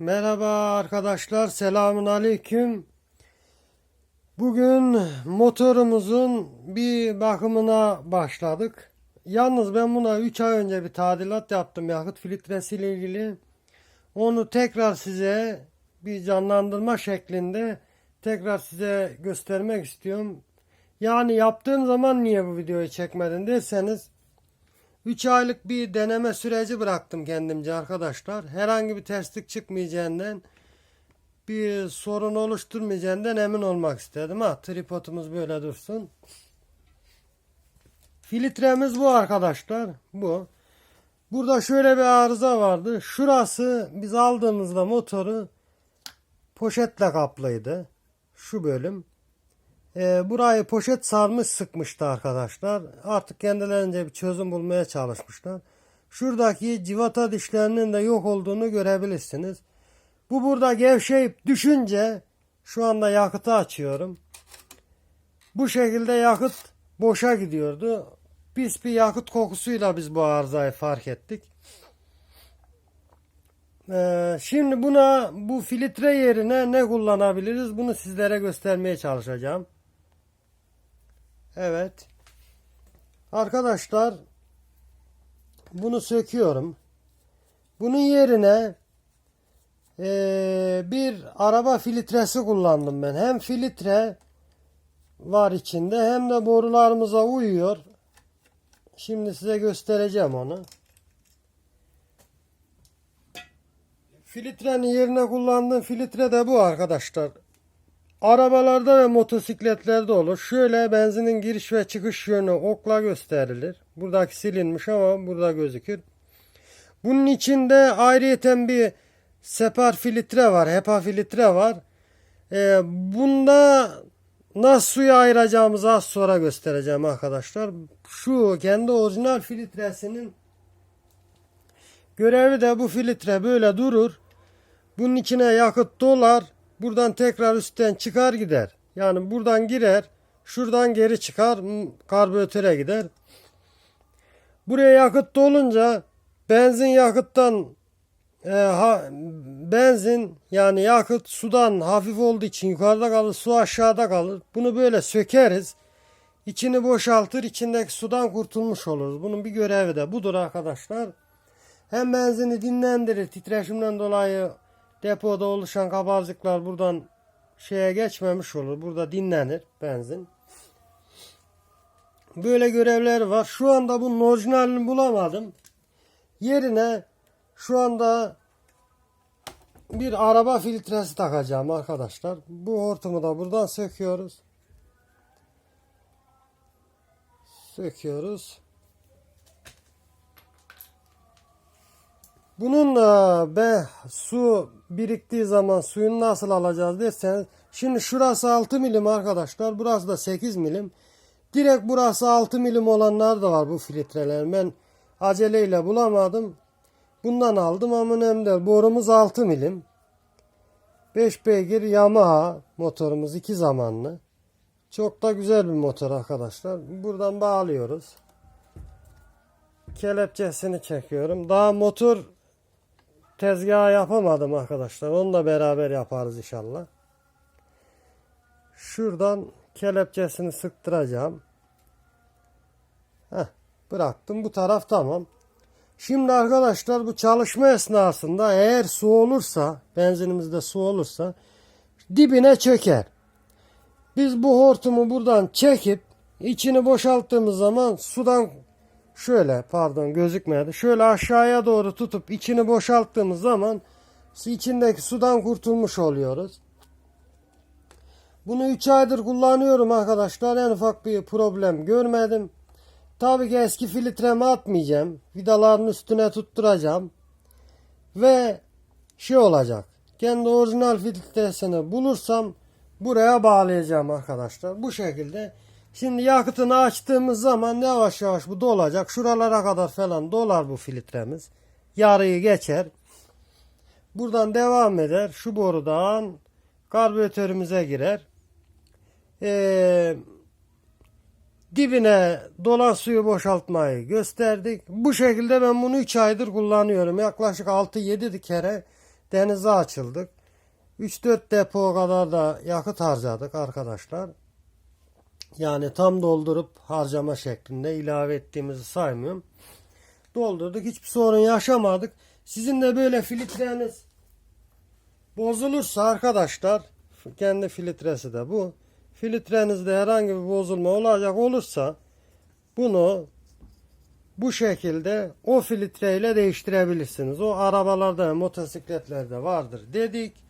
Merhaba arkadaşlar, selamun aleyküm. Bugün motorumuzun bir bakımına başladık. Yalnız ben buna 3 ay önce bir tadilat yaptım yakıt filtresiyle ilgili. Onu tekrar size bir canlandırma şeklinde tekrar size göstermek istiyorum. Yani yaptığım zaman niye bu videoyu çekmedin derseniz 3 aylık bir deneme süreci bıraktım kendimce arkadaşlar. Herhangi bir terslik çıkmayacağından bir sorun oluşturmayacağından emin olmak istedim. Ha tripodumuz böyle dursun. Filtremiz bu arkadaşlar. Bu. Burada şöyle bir arıza vardı. Şurası biz aldığımızda motoru poşetle kaplıydı. Şu bölüm. E, burayı poşet sarmış sıkmıştı arkadaşlar. Artık kendilerince bir çözüm bulmaya çalışmışlar. Şuradaki civata dişlerinin de yok olduğunu görebilirsiniz. Bu burada gevşeyip düşünce şu anda yakıtı açıyorum. Bu şekilde yakıt boşa gidiyordu. Pis bir yakıt kokusuyla biz bu arızayı fark ettik. Ee, şimdi buna bu filtre yerine ne kullanabiliriz? Bunu sizlere göstermeye çalışacağım. Evet. Arkadaşlar bunu söküyorum. Bunun yerine eee, bir araba filtresi kullandım ben. Hem filtre var içinde hem de borularımıza uyuyor. Şimdi size göstereceğim onu. Filtrenin yerine kullandığım filtre de bu arkadaşlar. Arabalarda ve motosikletlerde olur. Şöyle benzinin giriş ve çıkış yönü okla gösterilir. Buradaki silinmiş ama burada gözükür. Bunun içinde ayrıyeten bir separ filtre var. HEPA filtre var. Ee, bunda nasıl suyu ayıracağımızı az sonra göstereceğim arkadaşlar. Şu kendi orijinal filtresinin görevi de bu filtre böyle durur. Bunun içine yakıt dolar. Buradan tekrar üstten çıkar gider. Yani buradan girer. Şuradan geri çıkar. m, Karbüratöre gider. Buraya yakıt dolunca benzin yakıttan e, ha, benzin yani yakıt sudan hafif olduğu için yukarıda kalır. Su aşağıda kalır. Bunu böyle sökeriz. İçini boşaltır. içindeki sudan kurtulmuş oluruz. Bunun bir görevi de budur arkadaşlar. Hem benzini dinlendirir. Titreşimden dolayı depoda oluşan kabazlıklar buradan şeye geçmemiş olur. Burada dinlenir benzin. Böyle görevler var. Şu anda bunun orijinalini bulamadım. Yerine şu anda bir araba filtresi takacağım arkadaşlar. Bu hortumu da buradan söküyoruz. Söküyoruz. Bununla be su biriktiği zaman suyunu nasıl alacağız derseniz şimdi şurası 6 milim arkadaşlar burası da 8 milim. Direkt burası 6 milim olanlar da var bu filtreler. Ben aceleyle bulamadım. Bundan aldım ama önemli borumuz 6 milim. 5 beygir Yamaha motorumuz 2 zamanlı. Çok da güzel bir motor arkadaşlar. Buradan bağlıyoruz. Kelepçesini çekiyorum. Daha motor tezgahı yapamadım arkadaşlar. Onu da beraber yaparız inşallah. Şuradan kelepçesini sıktıracağım. Heh, bıraktım. Bu taraf tamam. Şimdi arkadaşlar bu çalışma esnasında eğer su olursa, benzinimizde su olursa dibine çöker. Biz bu hortumu buradan çekip içini boşalttığımız zaman sudan şöyle pardon gözükmedi. Şöyle aşağıya doğru tutup içini boşalttığımız zaman içindeki sudan kurtulmuş oluyoruz. Bunu 3 aydır kullanıyorum arkadaşlar. En ufak bir problem görmedim. Tabii ki eski filtremi atmayacağım. Vidaların üstüne tutturacağım. Ve şey olacak. Kendi orijinal filtresini bulursam buraya bağlayacağım arkadaşlar. Bu şekilde Şimdi yakıtını açtığımız zaman yavaş yavaş bu dolacak. Şuralara kadar falan dolar bu filtremiz. Yarıyı geçer. Buradan devam eder. Şu borudan karbüratörümüze girer. Ee, dibine dolan suyu boşaltmayı gösterdik. Bu şekilde ben bunu 3 aydır kullanıyorum. Yaklaşık 6-7 kere denize açıldık. 3-4 depo kadar da yakıt harcadık arkadaşlar. Yani tam doldurup harcama şeklinde ilave ettiğimizi saymıyorum. Doldurduk. Hiçbir sorun yaşamadık. Sizin de böyle filtreniz bozulursa arkadaşlar kendi filtresi de bu. Filtrenizde herhangi bir bozulma olacak olursa bunu bu şekilde o filtreyle değiştirebilirsiniz. O arabalarda motosikletlerde vardır dedik.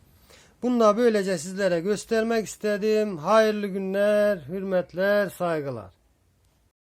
Bunu da böylece sizlere göstermek istedim. Hayırlı günler, hürmetler, saygılar.